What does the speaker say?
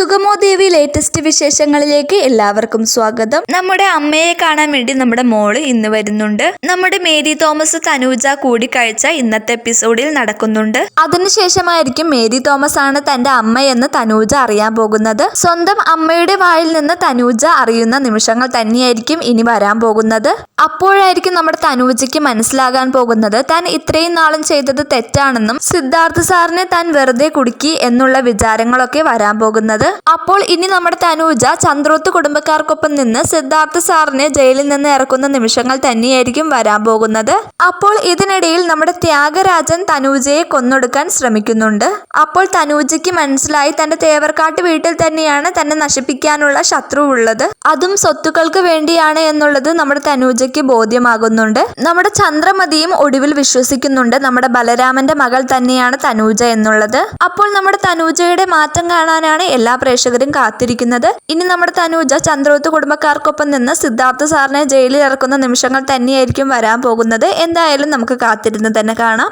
സുഗമോ ദേവി latest വിശേഷങ്ങളിലേക്ക് എല്ലാവർക്കും സ്വാഗതം. നമ്മുടെ അമ്മയെ കാണാൻ വേണ്ടി നമ്മുടെ മോൾ ഇന്ന് വരുന്നുണ്ട്. നമ്മുടെ മേരി തോമസ് തനൂജ കൂടിക്കാഴ്ച ഇന്നത്തെ എപ്പിസോഡിൽ നടക്കുന്നുണ്ട്. അതിനുശേഷമായിരിക്കും മേരി തോമസ് ആണ് തന്റെ അമ്മ എന്ന് തനൂജ അറിയാൻ പോകുന്നത്. സ്വന്തം അമ്മയുടെ വായിൽ നിന്ന് തനൂജ അറിയുന്ന നിമിഷങ്ങൾ തന്നെയായിരിക്കും ഇനി വരാൻ പോകുന്നത്. അപ്പോഴായിരിക്കും നമ്മുടെ തനൂജയ്ക്ക് മനസ്സിലാകാൻ പോകുന്നത് താൻ ഇത്രയും നാളും ചെയ്തത് തെറ്റാണെന്നും സിദ്ധാർത്ഥ സാറിനെ താൻ വെറുതെ കുടുക്കി എന്നുള്ള വിചാരങ്ങളൊക്കെ വരാൻ പോകുന്നത്. അപ്പോൾ ഇനി നമ്മുടെ തനൂജ ചന്ദ്രോത്ത് കുടുംബക്കാർക്കൊപ്പം നിന്ന് സിദ്ധാർത്ഥ സാറിനെ ജയിലിൽ നിന്ന് ഇറക്കുന്ന നിമിഷങ്ങൾ തന്നെയായിരിക്കും വരാൻ പോകുന്നത്. അപ്പോൾ ഇതിനിടയിൽ നമ്മുടെ ത്യാഗരാജൻ തനൂജയെ കൊന്നൊടുക്കാൻ ശ്രമിക്കുന്നുണ്ട്. അപ്പോൾ തനൂജയ്ക്ക് മനസ്സിലായി തന്റെ തേവർക്കാട്ട് വീട്ടിൽ തന്നെയാണ് തന്നെ നശിപ്പിക്കാനുള്ള ശത്രു ഉള്ളത്. അതും സ്വത്തുക്കൾക്ക് വേണ്ടിയാണ് എന്നുള്ളത് നമ്മുടെ തനൂജയ്ക്ക് ബോധ്യമാകുന്നുണ്ട്. നമ്മുടെ ചന്ദ്രമതിയും ഒടുവിൽ വിശ്വസിക്കുന്നുണ്ട് നമ്മുടെ ബലരാമന്റെ മകൾ തന്നെയാണ് തനൂജ എന്നുള്ളത്. അപ്പോൾ നമ്മുടെ തനൂജയുടെ മാറ്റം കാണാനാണ് എല്ലാ പ്രേക്ഷകരും കാത്തിരിക്കുന്നത്. ഇനി നമ്മുടെ തനൂജ ചന്ദ്രോത്ത് കുടുംബക്കാർക്കൊപ്പം നിന്ന് സിദ്ധാർത്ഥ സാറിനെ ജയിലിൽ ഇറക്കുന്ന നിമിഷങ്ങൾ തന്നെയായിരിക്കും വരാൻ പോകുന്നത്. എന്തായാലും നമുക്ക് കാത്തിരുന്ന് തന്നെ കാണാം.